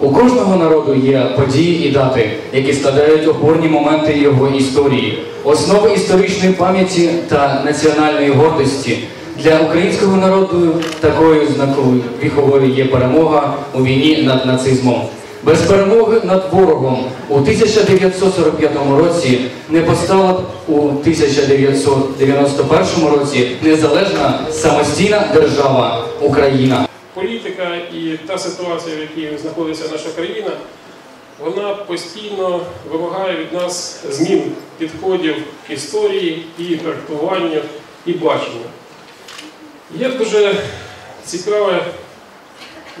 У кожного народу є події і дати, які складають опорні моменти його історії, основи історичної пам'яті та національної гордості. Для українського народу такою знаковою віховою є перемога у війні над нацизмом. Без перемоги над ворогом у 1945 році не постала б у 1991 році незалежна самостійна держава Україна. Політика і та ситуація, в якій знаходиться наша країна, вона постійно вимагає від нас змін підходів к історії і трактуванню і баченню. Є дуже цікаве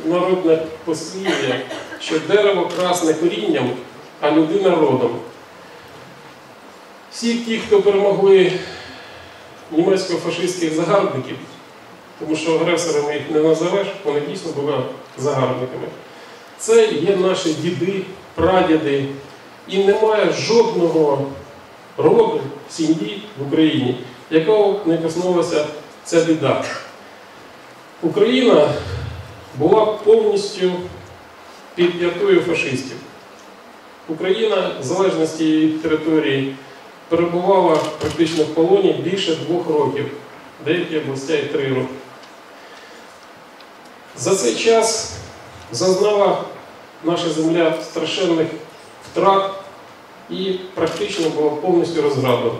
народне послів'я, що дерево красне корінням, а людина родом. Всі ті, хто перемогли німецько-фашистських загарбників, тому що агресорами їх не назовеш, вони дійсно були загарбниками. Це є наші діди, прадіди, і немає жодного роду сім'ї в Україні, якого не коснулася ця біда. Україна була повністю під п'ятою фашистів. Україна, в залежності від території, перебувала практично в полоні більше двох років, деякі областя і три роки. За цей час зазнала наша земля страшенних втрат і практично була повністю розграблена.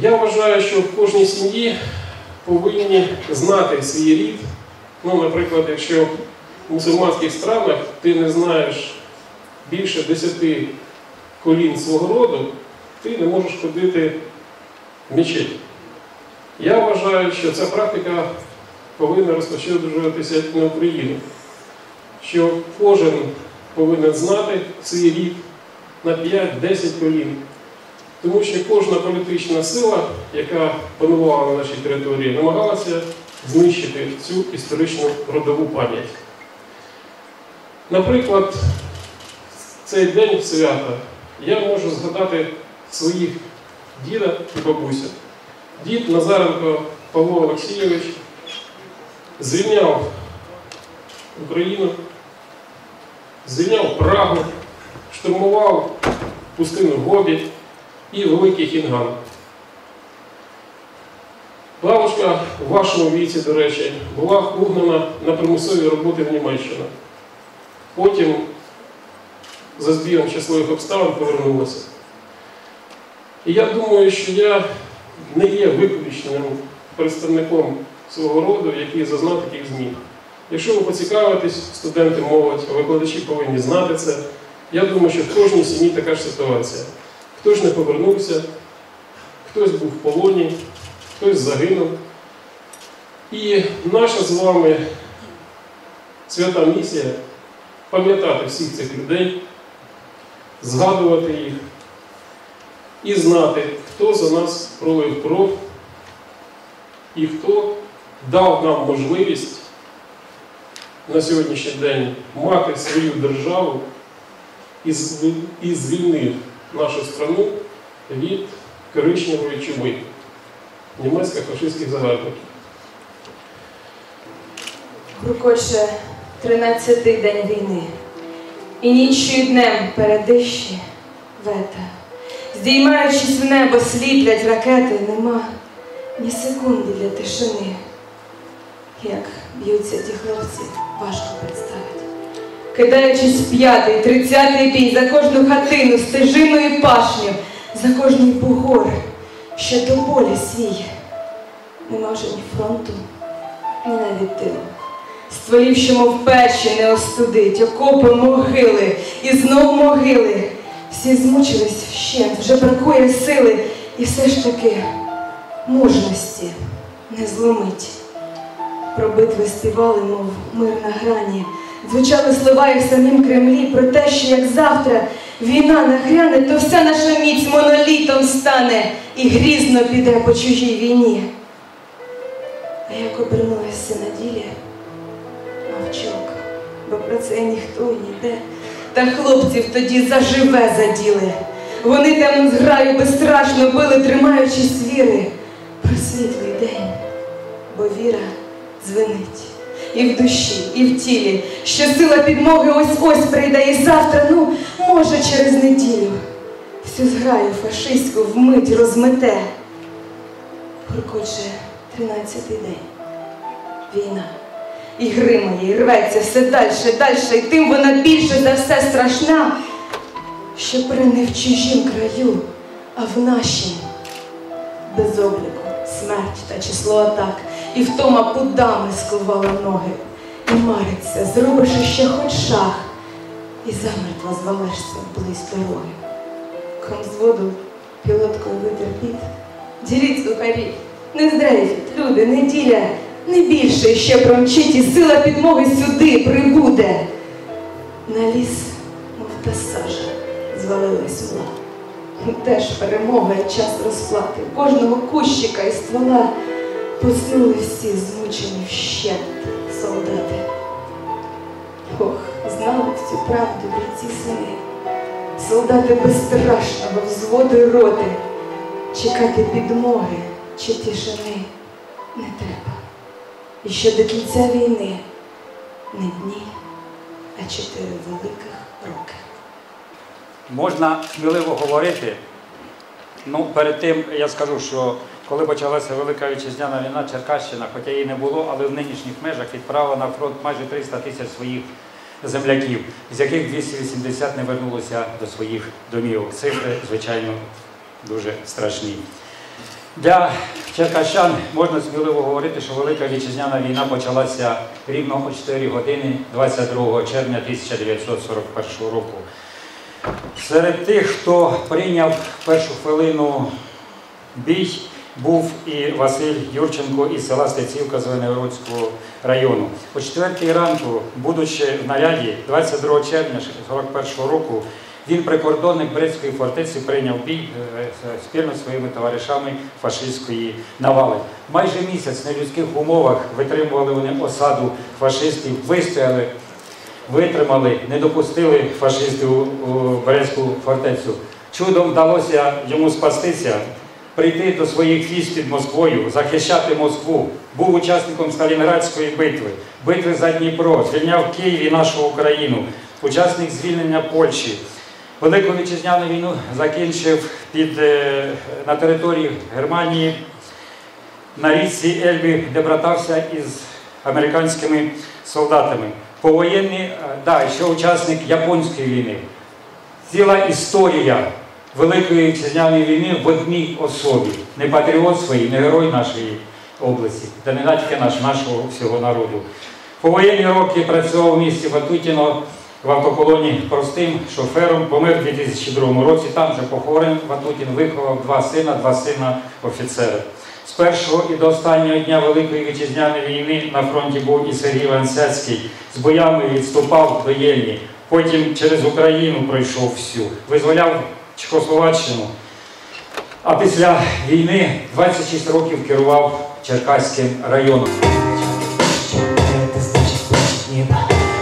Я вважаю, що в кожній сім'ї повинні знати свій рід. Ну, наприклад, якщо в мусульманських странах ти не знаєш більше 10 колін свого роду, ти не можеш ходити в мечеть. Я вважаю, що ця практика повинна розпочатися на Україну, що кожен повинен знати свій рід на 5-10 колін. Тому що кожна політична сила, яка панувала на нашій території, намагалася знищити цю історичну родову пам'ять. Наприклад, цей день свята я можу згадати своїх діда і бабуся. Дід Назаренко Павло Олексійович звільняв Україну, звільняв Прагу, штурмував пустину Гобі і Великий Хінган. Бабушка в вашому віці, до речі, була угнана на примусові роботи в Німеччину. Потім за збігом щасливих обставин повернулася. І я думаю, що я не є виключеним представником свого роду, який зазнав таких змін. Якщо ви поцікавитесь, студенти молодь, викладачі повинні знати це. Я думаю, що в кожній сім'ї така ж ситуація. Хтось не повернувся, хтось був в полоні, хтось загинув. І наша з вами свята місія пам'ятати всіх цих людей, згадувати їх і знати, хто за нас пролив кров і хто дав нам можливість на сьогоднішній день мати свою державу і звільнив нашу страну від коричневої чуми німецько-фашистських загарбників. Крукоче тринадцятий день війни, і ніччю днем передищі вета. Здіймаючись в небо, сліплять ракети, нема ні секунди для тишини. Як б'ються ті хлопці, важко представити. Кидаючись п'ятий, тридцятий бій за кожну хатину, стежину і пашню, за кожний бугор, що до болі свій. Нема вже ні фронту, ні навіть тилу. Стволів, що мов печі не остудить, окопи могили і знов могили. Всі змучились вщент, вже бракує сили, і все ж таки мужності не зломить. Про битви співали, мов мир на грані, звучали слова і в самім Кремлі про те, що як завтра війна нагряне, то вся наша міць монолітом стане і грізно піде по чужій війні. А як обернулася на ділі, мовчок, бо про це ніхто ніде. Та хлопців тоді заживе заділи. Вони темну зграю безстрашно били, тримаючись віри про світлий день, бо віра звенить. і в душі, і в тілі, що сила підмоги ось-ось прийде і завтра, ну, може, через неділю. Всю зграю фашистську вмить розмете. Гуркоче тринадцятий день. Війна. І гримає, і рветься все дальше, дальше, і тим вона більше за все страшна, що при не в чужім краю, а в нашім без обліку, смерть та число атак, і втома пудами сковала ноги, і мариться, зробиш ще хоч шаг, і замертво звалишся близь дороги. Комзводу пілоткою витер піт, діліть сухарі, не здрейфіть, люди, неділя, не більше ще промчить, і сила підмоги сюди прибуде. На ліс, мов та сажа, звалилась мла. Теж перемога і час розплати. Кожного кущика і ствола поснули всі змучені вщент солдати. Ох, знали цю правду бійці сини. Солдати безстрашного взводи роти. Чекати підмоги чи тишини не треба. І що до кінця війни не дні, а чотири великих роки. Можна сміливо говорити. Ну, перед тим я скажу, що коли почалася Велика Вітчизняна війна, Черкащина, хоча її не було, але в нинішніх межах відправила на фронт майже 300 тисяч своїх земляків, з яких 280 не вернулося до своїх домівок. Цифри, звичайно, дуже страшні. Для черкащан можна сміливо говорити, що Велика Вітчизняна війна почалася рівно о 4 години 22 червня 1941 року. Серед тих, хто прийняв першу хвилину бій, був і Василь Юрченко із села Стецівка Звенигородського району. О 4 ранку, будучи в наряді 22 червня 1941 року, він прикордонник Брестської фортеці прийняв бій е, спільно зі своїми товаришами фашистської навали. Майже місяць на людських умовах витримували вони осаду фашистів, вистояли витримали, не допустили фашистів у Березьку фортецю. Чудом вдалося йому спастися, прийти до своїх військ під Москвою, захищати Москву. Був учасником Сталінградської битви, битви за Дніпро, звільняв Київ і нашу Україну, учасник звільнення Польщі. Велику вітчизняну війну закінчив під, е, на території Германії на річці Ельбі, де братався із американськими солдатами. Повоєнний, е, да, ще учасник Японської війни. Ціла історія Великої вітчизняної війни в одній особі. Не патріот свій, не герой нашої області, та не тільки наш, нашого всього народу. Повоєнні роки працював у місті Ватутіно в автоколоні простим шофером, помер у 2002 році, там же похорон Ватутін, виховав два сина, два сина офіцера. З першого і до останнього дня Великої вітчизняної війни на фронті був і Сергій Вансяцький. З боями відступав до Єльні. Потім через Україну пройшов всю, визволяв Чехословаччину. А після війни 26 років керував Черкаським районом. Это значит плачет небо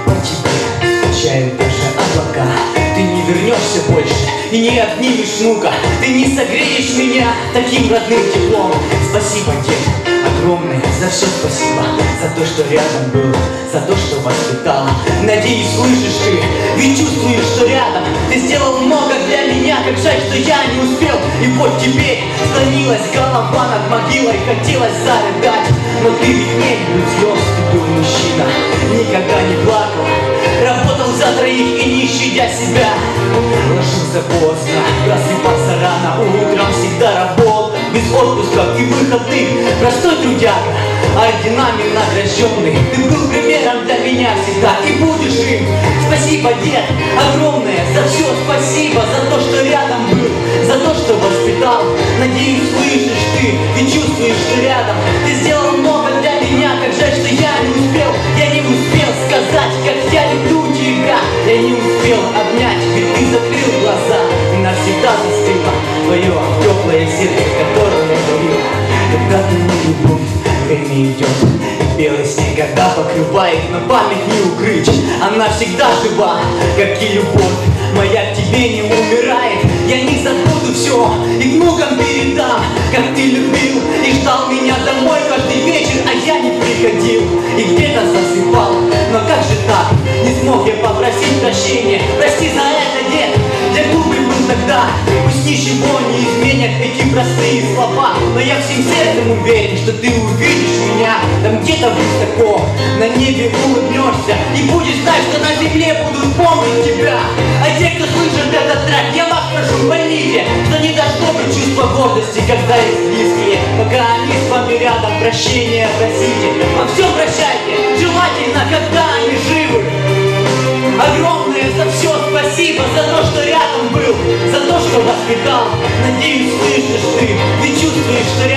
по тебе Скучают даже облака Ты не вернешься больше и не обнимешь внука Ты не согреешь меня таким родным теплом Спасибо, дед, огромное за все спасибо. За то, что рядом был, за то, что воспитал. Надеюсь, слышишь ты, ведь чувствуешь, что рядом. Ты сделал много для меня, как жаль, что я не успел. И вот теперь склонилась голова над могилой Хотелось зарыдать, но ты ведь не любил звезд Ты был мужчина, никогда не плакал. Работал за троих и не щадя себя. Ложился поздно, просыпался рано Утром всегда работал, без отпуска и выходных. Простой трудяга, орденами награжденный Ты был примером для меня всегда и будешь им. Спасибо, дед, огромное за все спасибо За то, что рядом был, за то, что воспитал. Надеюсь, слышишь ты и чувствуешь, что рядом. Ты сделал много для меня, как жаль, что я не успел. Я не успел сказать, как я люблю тебя. Я не успел обнять, ведь ты закрыл глаза. И навсегда застыло твое теплое сердце, бывает на память не укрыть. Она всегда жива, как и любовь. Моя к тебе не умирает. Я не забуду все и внукам передам. Как ты любил и ждал меня домой каждый вечер А я не приходил и где-то засыпал. Но как же так? Не смог я попросить прощения. Прости за это, дед, я губы был тогда ничего не изменят. Эти простые слова Но я всем сердцем уверен, что ты увидишь меня. Там где-то высоко, на небе улыбнешься. И будешь знать, что на земле будут помнить тебя. А те, кто слышит этот трек, я вас прошу, поймите Что не должно быть чувства гордости, когда есть близкие. Пока они с вами рядом, прощения просите. Во всем прощайте, желательно, когда они живы Огромное за все спасибо, за то, что рядом был, за то, что воспитал. Надеюсь, слышишь ты, ты чувствуешь, что рядом. Ты сделал